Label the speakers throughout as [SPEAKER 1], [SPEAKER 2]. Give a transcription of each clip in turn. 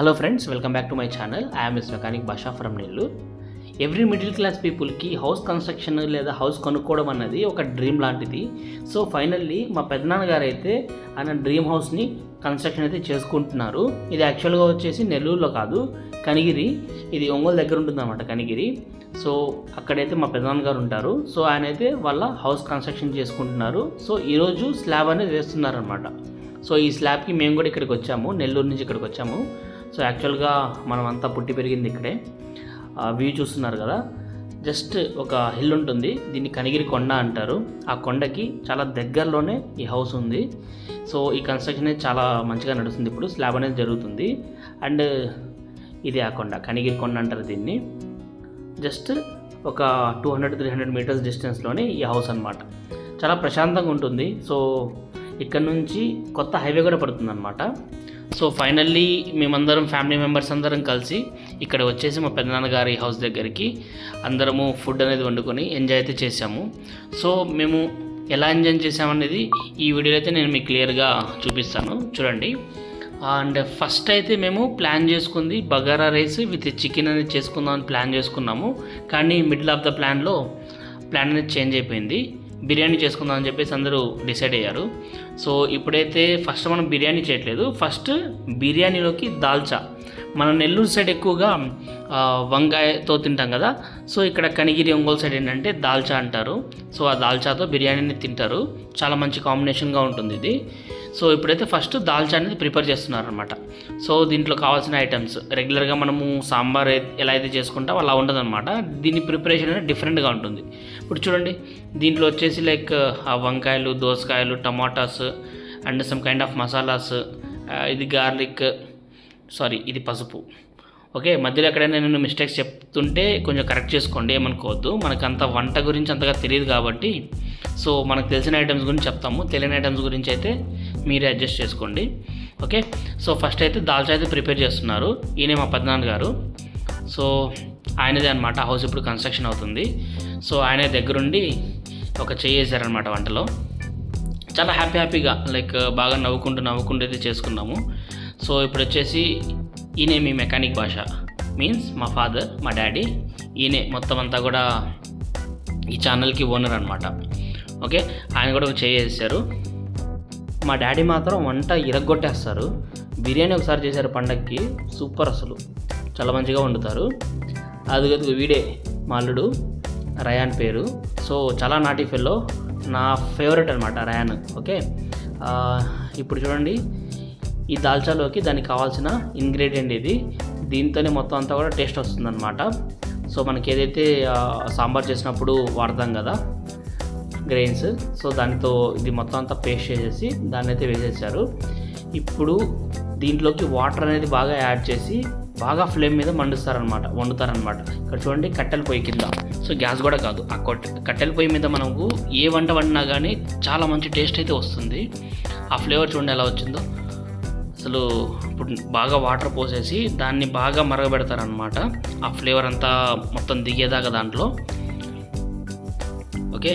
[SPEAKER 1] Hello friends welcome back to my channel I'm is mechanic Basha from Nellore every middle class పీపుల్కి house construction లేదా house కొనుక్కోవడం అన్నది ఒక dream లాంటిది. So finally మా పెద్దనాన్నగారు అయితే ఆయన డ్రీమ్ హౌస్ని కన్స్ట్రక్షన్ అయితే చేసుకుంటున్నారు. ఇది యాక్చువల్గా వచ్చేసి నెల్లూరులో కాదు కనిగిరి ఇది ఒంగోలు దగ్గర ఉంటుందన్నమాట కనిగిరి సో అక్కడైతే మా పెద్దనాన్నగారు ఉంటారు. సో ఆయన అయితే వాళ్ళ హౌస్ కన్స్ట్రక్షన్ చేసుకుంటున్నారు. సో ఈరోజు స్లాబ్ అనేది వేస్తున్నారనమాట సో ఈ స్లాబ్కి మేము కూడా ఇక్కడికి వచ్చాము నెల్లూరు నుంచి ఇక్కడికి వచ్చాము. సో యాక్చువల్గా మనం అంతా పుట్టి పెరిగింది ఇక్కడే. వ్యూ చూస్తున్నారు కదా? జస్ట్ ఒక హిల్ ఉంటుంది. దీన్ని కనిగిరి కొండ అంటారు. ఆ కొండకి చాలా దగ్గరలోనే ఈ హౌస్ ఉంది. సో ఈ కన్స్ట్రక్షన్ అనేది చాలా మంచిగా నడుస్తుంది ఇప్పుడు. స్లాబ్ అనేది జరుగుతుంది. అండ్ ఇది ఆ కొండ. కనిగిరి కొండ అంటారు దీన్ని. జస్ట్ ఒక two hundred three hundred meters డిస్టెన్స్లోనే ఈ హౌస్ అనమాట చాలా ప్రశాంతంగా ఉంటుంది. సో ఇక్కడ నుంచి కొత్త హైవే కూడా పడుతుంది అనమాట సో ఫైనల్లీ మేమందరం ఫ్యామిలీ మెంబర్స్ అందరం కలిసి ఇక్కడ వచ్చేసి మా పెద్దనాన్నగారి హౌస్ దగ్గరికి అందరము ఫుడ్ అనేది వండుకొని ఎంజాయ్ అయితే చేసాము సో మేము ఎలా ఎంజాయ్ చేసామనేది ఈ వీడియోలో అయితే నేను మీకు క్లియర్గా చూపిస్తాను. చూడండి. అండ్ ఫస్ట్ అయితే మేము ప్లాన్ చేసుకుంది బగారా రైస్ విత్ చికెన్ అనేది చేసుకుందామని ప్లాన్ చేసుకున్నాము. కానీ మిడిల్ ఆఫ్ ద ప్లాన్లో ప్లాన్ అనేది చేంజ్ అయిపోయింది. బిర్యానీ చేసుకుందాం అని చెప్పేసి అందరూ డిసైడ్ అయ్యారు. సో ఇప్పుడైతే ఫస్ట్ మనం బిర్యానీ చేయట్లేదు. ఫస్ట్ బిర్యానీలోకి దాల్చా. మన నెల్లూరు సైడ్ ఎక్కువగా వంకాయతో తింటాం కదా. సో ఇక్కడ కనిగిరి ఒంగోలు సైడ్ ఏంటంటే దాల్చా అంటారు. సో ఆ దాల్చాతో బిర్యానీని తింటారు. చాలా మంచి కాంబినేషన్గా ఉంటుంది ఇది. సో ఇప్పుడైతే ఫస్ట్ దాల్చా అనేది ప్రిపేర్ చేస్తున్నారనమాట సో దీంట్లో కావాల్సిన ఐటమ్స్ రెగ్యులర్గా మనము సాంబార్ ఎలా అయితే చేసుకుంటామో అలా ఉండదన్నమాట దీని ప్రిపరేషన్ అనేది డిఫరెంట్గా ఉంటుంది. ఇప్పుడు చూడండి దీంట్లో వచ్చేసి లైక్ ఆ వంకాయలు దోసకాయలు tomatoes and some kind of masalas ఇది గార్లిక్ సారీ ఇది పసుపు. ఓకే మధ్యలో ఎక్కడైనా నేను మిస్టేక్స్ చెప్తుంటే కొంచెం కరెక్ట్ చేసుకోండి ఏమనుకోవద్దు. మనకు అంత వంట గురించి అంతగా తెలియదు కాబట్టి సో మనకు తెలిసిన ఐటమ్స్ గురించి చెప్తాము. తెలియని ఐటమ్స్ గురించి అయితే మీరే అడ్జస్ట్ చేసుకోండి. ఓకే సో ఫస్ట్ అయితే దాల్చా అయితే ప్రిపేర్ చేస్తున్నారు. ఈయన మా పద్నాన్న గారు. సో ఆయనదే అనమాట హౌస్ ఇప్పుడు కన్స్ట్రక్షన్ అవుతుంది. సో ఆయన దగ్గరుండి ఒక చెయ్యి వేసారనమాట వంటలో. చాలా హ్యాపీ హ్యాపీగా లైక్ బాగా నవ్వుకుంటూ నవ్వుకుంటూ అయితే చేసుకున్నాము. సో ఇప్పుడు వచ్చేసి ఈయనే మీ మెకానిక్ భాష. మీన్స్ మా ఫాదర్ మా డాడీ ఈయనే మొత్తం అంతా కూడా ఈ ఛానల్కి ఓనర్ అనమాట ఓకే ఆయన కూడా ఒక చేసేసారు మా డాడీ మాత్రం వంట ఇరగొట్టేస్తారు. బిర్యానీ ఒకసారి చేశారు పండగకి సూపర్ అసలు. చాలా మంచిగా వండుతారు. అది వీడే మా అల్లుడు. రయాన్ పేరు. సో చాలా నాటి ఫెల్లో నా ఫేవరెట్ అనమాట ర్యాన్ ఓకే ఇప్పుడు చూడండి. ఈ దాల్చాలోకి దానికి కావాల్సిన ఇంగ్రీడియంట్ ఇది దీంతోనే మొత్తం అంతా కూడా టేస్ట్ వస్తుందన్నమాట. సో మనకి ఏదైతే సాంబార్ చేసినప్పుడు వాడతాం కదా గ్రెయిన్స్ సో దానితో ఇది మొత్తం అంతా పేస్ట్ చేసేసి దాన్ని అయితే వేసేసారు. ఇప్పుడు దీంట్లోకి వాటర్ అనేది బాగా యాడ్ చేసి బాగా ఫ్లేమ్ మీద మండుస్తారనమాట వండుతారనమాట ఇక్కడ చూడండి కట్టెల పొయ్యి కింద. సో గ్యాస్ కూడా కాదు ఆ కొట్ కట్టెల పొయ్యి మీద మనకు ఏ వంట వండినా కానీ చాలా మంచి టేస్ట్ అయితే వస్తుంది. ఆ ఫ్లేవర్ చూడండి ఎలా వచ్చిందో. అసలు ఇప్పుడు బాగా వాటర్ పోసేసి దాన్ని బాగా మరగబెడతారనమాట ఆ ఫ్లేవర్ అంతా మొత్తం దిగేదాకా దాంట్లో. ఓకే?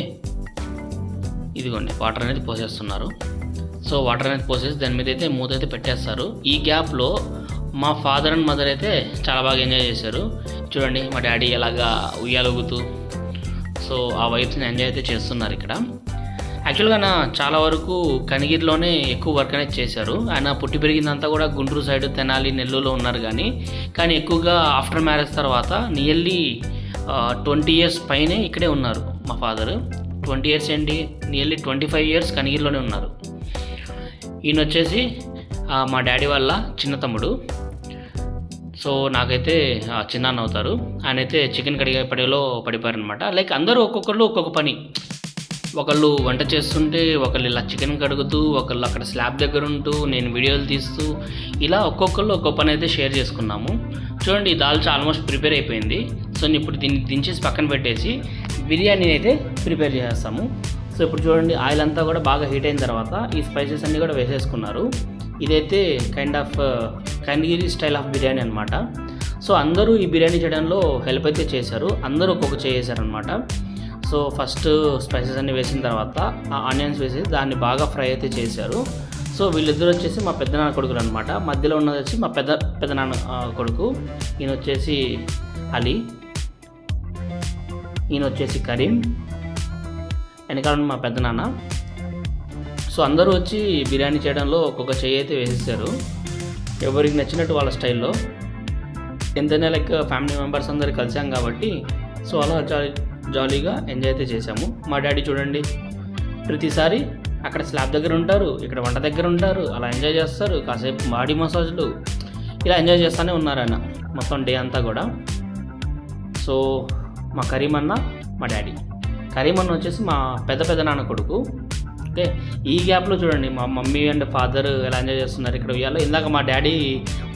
[SPEAKER 1] ఇదిగోండి వాటర్ అనేది పోసేస్తున్నారు. సో వాటర్ అనేది పోసేసి దాని మీద అయితే మూత అయితే పెట్టేస్తారు. ఈ గ్యాప్లో మా ఫాదర్ అండ్ మదర్ అయితే చాలా బాగా ఎంజాయ్ చేశారు. చూడండి మా డాడీ ఎలాగా ఉయ్యాలొగుతూ సో ఆ వైబ్స్ని ఎంజాయ్ అయితే చేస్తున్నారు ఇక్కడ. యాక్చువల్గా నా చాలా వరకు కనిగిరిలోనే ఎక్కువ వర్క్ అనేది చేశారు. ఆయన పుట్టి పెరిగిందంతా కూడా గుంటూరు సైడ్ తెనాలి నెల్లూరులో ఉన్నారు కానీ కానీ ఎక్కువగా ఆఫ్టర్ మ్యారేజ్ తర్వాత నియర్లీ ట్వంటీ ఇయర్స్ పైనే ఇక్కడే ఉన్నారు మా ఫాదర్ ట్వంటీ ఇయర్స్ ఏంటి? నియర్లీ ట్వంటీ ఫైవ్ ఇయర్స్ కనిగిరిలోనే ఉన్నారు. ఈయన వచ్చేసి మా డాడీ వాళ్ళ చిన్న తమ్ముడు. సో నాకైతే చిన్నాన్న అవుతారు. ఆయన అయితే చికెన్ కడిగే పడిలో పడిపోయారనమాట లైక్ అందరూ ఒక్కొక్కరు ఒక్కొక్క పని. ఒకళ్ళు వంట చేస్తుంటే ఒకళ్ళు ఇలా చికెన్ కడుగుతూ ఒకళ్ళు అక్కడ స్లాబ్ దగ్గర ఉంటూ నేను వీడియోలు తీస్తూ ఇలా ఒక్కొక్కళ్ళు ఒక్కొక్క పని అయితే షేర్ చేసుకున్నాము. చూడండి ఈ దాల్చా ఆల్మోస్ట్ ప్రిపేర్ అయిపోయింది. సో నేను ఇప్పుడు దీన్ని దించేసి పక్కన పెట్టేసి బిర్యానీ అయితే ప్రిపేర్ చేస్తాము సో ఇప్పుడు చూడండి ఆయిల్ అంతా కూడా బాగా హీట్ అయిన తర్వాత ఈ స్పైసెస్ అన్నీ కూడా వేసేసుకున్నారు. ఇదైతే kind of Kanigiri style of biryani అనమాట సో అందరూ ఈ బిర్యానీ చేయడంలో హెల్ప్ అయితే చేశారు. అందరూ ఒక్కొక్క చేసారనమాట సో ఫస్ట్ స్పైసెస్ అన్ని వేసిన తర్వాత ఆ ఆనియన్స్ వేసి దాన్ని బాగా ఫ్రై అయితే చేశారు. సో వీళ్ళిద్దరు వచ్చేసి మా పెద్దనాన్న కొడుకులు అనమాట మధ్యలో ఉన్నది వచ్చి మా పెద్ద పెద్దనాన్న కొడుకు. ఈయన వచ్చేసి అలీ. ఈయన వచ్చేసి కరీం. వెనకాల మా పెద్దనాన్న. సో అందరూ వచ్చి బిర్యానీ చేయడంలో ఒక్కొక్క చెయ్యి అయితే వేసేసారు. ఎవరికి నచ్చినట్టు వాళ్ళ స్టైల్లో. ఎంతైనా లైక్ ఫ్యామిలీ మెంబర్స్ అందరు కలిసాం కాబట్టి సో అలా జాలీ జాలీగా ఎంజాయ్ అయితే చేసాము మా డాడీ చూడండి ప్రతిసారి అక్కడ స్లాబ్ దగ్గర ఉంటారు ఇక్కడ వంట దగ్గర ఉంటారు అలా ఎంజాయ్ చేస్తారు. కాసేపు బాడీ మసాజ్లు ఇలా ఎంజాయ్ చేస్తూనే ఉన్నారు ఆయన మొత్తం డే అంతా కూడా. సో మా కరీమన్న మా డాడీ. కరీమన్న వచ్చేసి మా పెద్ద పెద్ద నాన్న కొడుకు. ఓకే? ఈ గ్యాప్లో చూడండి మా మమ్మీ అండ్ ఫాదర్ ఎలా ఎంజాయ్ చేస్తున్నారు ఇక్కడ ఉయ్యాలో. ఇందాక మా డాడీ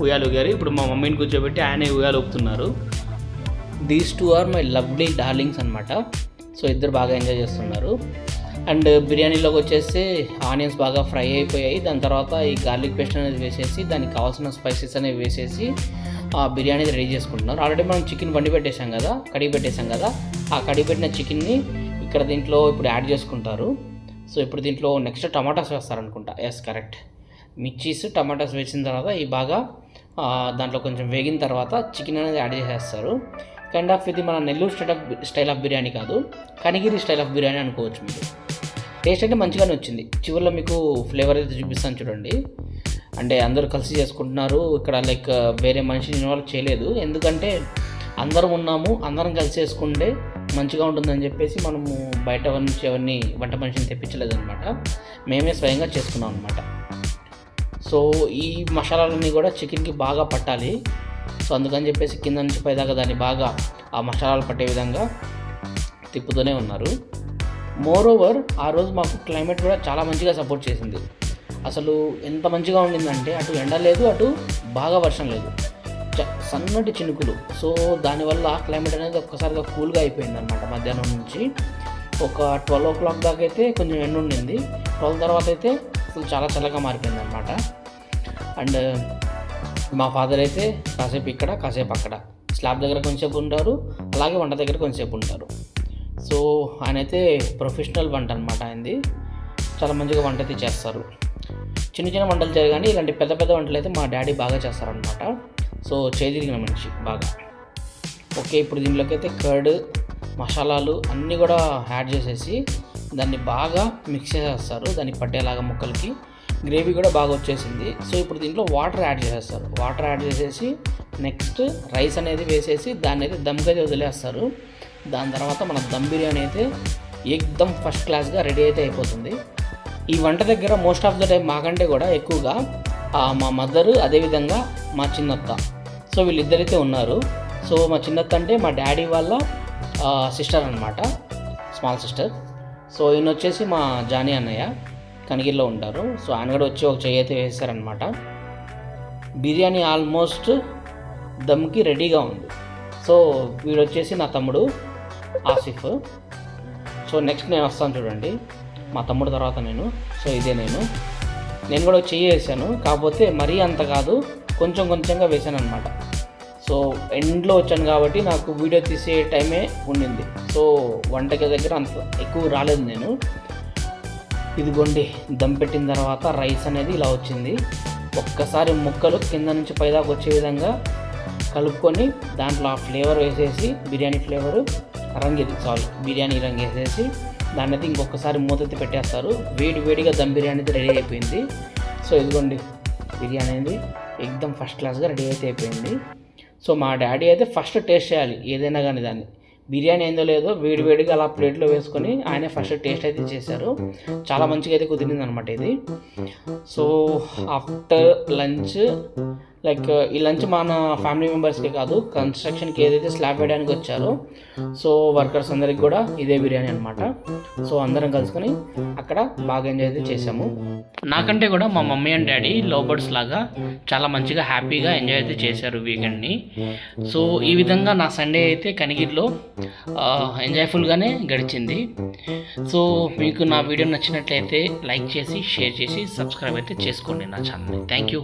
[SPEAKER 1] ఉయ్యాలు ఊగారు ఇప్పుడు మా మమ్మీని కూర్చోబెట్టి ఆయనే ఉయ్యాలు ఊపుతున్నారు. These two are my lovely darlings అనమాట సో ఇద్దరు బాగా ఎంజాయ్ చేస్తున్నారు. అండ్ బిర్యానీలోకి వచ్చేసి ఆనియన్స్ బాగా ఫ్రై అయిపోయాయి. దాని తర్వాత ఈ గార్లిక్ పేస్ట్ అనేది వేసేసి దానికి కావాల్సిన స్పైసెస్ అనేవి వేసేసి ఆ బిర్యానీ రెడీ చేసుకుంటున్నారు. ఆల్రెడీ మనం చికెన్ వండి పెట్టేశాం కదా కడిగి పెట్టేశాం కదా ఆ కడిగి పెట్టిన చికెన్ని ఇక్కడ దీంట్లో ఇప్పుడు యాడ్ చేసుకుంటారు. సో ఇప్పుడు దీంట్లో నెక్స్ట్ టమాటాస్ వేస్తారనుకుంటా. ఎస్ కరెక్ట్ మిర్చీస్ టమాటాస్ వేసిన తర్వాత ఈ బాగా దాంట్లో కొంచెం వేగిన తర్వాత చికెన్ అనేది యాడ్ చేసేస్తారు. కైండ్ ఆఫ్ ఇది మన Nellore style of style of biryani కాదు. కనిగిరి స్టైల్ ఆఫ్ బిర్యానీ అనుకోవచ్చు మీరు. టేస్ట్ అయితే మంచిగానే వచ్చింది. చివరిలో మీకు ఫ్లేవర్ అయితే చూపిస్తాను చూడండి. అంటే అందరూ కలిసి చేసుకుంటున్నారు. ఇక్కడ లైక్ వేరే మనిషిని ఇన్వాల్వ్ చేయలేదు. ఎందుకంటే అందరం ఉన్నాము అందరం కలిసి చేసుకుంటే మంచిగా ఉంటుందని చెప్పేసి మనము బయట నుంచి ఎవరిని వంట మనిషిని తెప్పించలేదు అనమాట మేమే స్వయంగా చేసుకున్నాం అనమాట సో ఈ మసాలాలన్నీ కూడా చికెన్కి బాగా పట్టాలి. సో అందుకని చెప్పేసి కింద నుంచి పైదాకా దాన్ని బాగా ఆ మసాలాలు పట్టే విధంగా తిప్పుతూనే ఉన్నారు. మోర్ ఓవర్ ఆ రోజు మాకు క్లైమేట్ కూడా చాలా మంచిగా సపోర్ట్ చేసింది. అసలు ఎంత మంచిగా ఉండిందంటే అటు ఎండ లేదు అటు బాగా వర్షం లేదు. సన్నటి చినుకులు. సో దానివల్ల ఆ క్లైమేట్ అనేది ఒక్కసారిగా కూల్గా అయిపోయింది అనమాట మధ్యాహ్నం నుంచి. ఒక ట్వెల్వ్ ఓ క్లాక్ దాకా అయితే కొంచెం ఎండ ఉండింది. ట్వెల్వ్ తర్వాత అయితే అసలు చాలా చల్లగా మారిపోయింది అనమాట అండ్ మా ఫాదర్ అయితే కాసేపు ఇక్కడ కాసేపు అక్కడ. స్లాబ్ దగ్గర కొంచెంసేపు ఉంటారు అలాగే వంట దగ్గర కొంచెంసేపు ఉంటారు. సో ఆయన అయితే ప్రొఫెషనల్ వంట అనమాట ఆయనది. చాలా మంచిగా వంట అయితే చేస్తారు. చిన్న చిన్న వంటలు చేయగానే ఇలాంటి పెద్ద పెద్ద వంటలు అయితే మా డాడీ బాగా చేస్తారనమాట సో చేదిరిగిన మనిషి బాగా. ఓకే ఇప్పుడు దీంట్లోకి అయితే కర్డ్ మసాలాలు అన్నీ కూడా యాడ్ చేసేసి దాన్ని బాగా మిక్స్ చేసేస్తారు దాన్ని పట్టేలాగా ముక్కలకి. గ్రేవీ కూడా బాగా వచ్చేసింది. సో ఇప్పుడు దీంట్లో వాటర్ యాడ్ చేసేస్తారు. వాటర్ యాడ్ చేసేసి నెక్స్ట్ రైస్ అనేది వేసేసి దాన్ని అయితే దమ్కి వదిలేస్తారు. దాని తర్వాత మన దమ్ బిర్యానీ అయితే ఎక్దమ్ ఫస్ట్ క్లాస్గా రెడీ అయితే అయిపోతుంది. ఈ వంట దగ్గర మోస్ట్ ఆఫ్ ద టైం మాకంటే కూడా ఎక్కువగా మా మదరు అదేవిధంగా మా చిన్నత్త. సో వీళ్ళిద్దరైతే ఉన్నారు. సో మా చిన్నత్త అంటే మా డాడీ వాళ్ళ సిస్టర్ అనమాట స్మాల్ సిస్టర్. సో ఈయన వచ్చేసి మా జానీ అన్నయ్య కనిగిరిలో ఉంటారు. సో ఆయన కూడా వచ్చి ఒక చెయ్యి అయితే వేశారనమాట బిర్యానీ ఆల్మోస్ట్ దమ్కి రెడీగా ఉంది. సో వీడు వచ్చేసి నా తమ్ముడు ఆసిఫ్. సో నెక్స్ట్ నేను వస్తాను చూడండి. మా తమ్ముడు తర్వాత నేను. సో ఇదే నేను. నేను కూడా చెయ్యి వేసాను. కాకపోతే మరీ అంత కాదు కొంచెం కొంచెంగా వేసాను అనమాట సో ఎండ్లో వచ్చాను కాబట్టి నాకు వీడియో తీసే టైమే ఉండింది. సో వంటకి దగ్గర అంత ఎక్కువ రాలేదు నేను. ఇదిగోండి దమ్ పెట్టిన తర్వాత రైస్ అనేది ఇలా వచ్చింది. ఒక్కసారి ముక్కలు కింద నుంచి పైదాకా వచ్చే విధంగా కలుపుకొని దాంట్లో ఆ ఫ్లేవర్ వేసేసి బిర్యానీ ఫ్లేవరు రంగిది సారీ బిర్యానీ రంగు వేసేసి దాన్ని అయితే ఇంకొకసారి మూతెత్తి పెట్టేస్తారు. వేడి వేడిగా దమ్ బిర్యానీ అయితే రెడీ అయిపోయింది. సో ఇదిగోండి బిర్యానీ అనేది ఎగ్దమ్ ఫస్ట్ క్లాస్గా రెడీ అయితే అయిపోయింది. సో మా డాడీ అయితే ఫస్ట్ టేస్ట్ చేయాలి ఏదైనా కానీ దాన్ని. బిర్యానీ ఏందో లేదో వేడి వేడిగా అలా ప్లేట్లో వేసుకొని ఆయన ఫస్ట్ టేస్ట్ అయితే చేశారు. చాలా మంచిగా అయితే కుదిరింది అనమాట ఇది. సో ఆఫ్టర్ లంచ్ లైక్ ఈ లంచ్ మన ఫ్యామిలీ మెంబర్స్కి కాదు కన్స్ట్రక్షన్కి ఏదైతే స్లాబ్ వేయడానికి వచ్చారో సో వర్కర్స్ అందరికి కూడా ఇదే బిర్యానీ అనమాట సో అందరం కలుసుకొని అక్కడ బాగా ఎంజాయ్ అయితే చేసాము. నాకంటే కూడా మా mummy and daddy love birds లాగా చాలా మంచిగా హ్యాపీగా ఎంజాయ్ అయితే చేశారు వీకెండ్ని. సో ఈ విధంగా నా సండే అయితే కనిగిరిలో ఎంజాయ్ఫుల్గానే గడిచింది. సో మీకు నా వీడియో నచ్చినట్లయితే లైక్ చేసి షేర్ చేసి సబ్స్క్రైబ్ అయితే చేసుకోండి నా ఛానల్ని. Thank you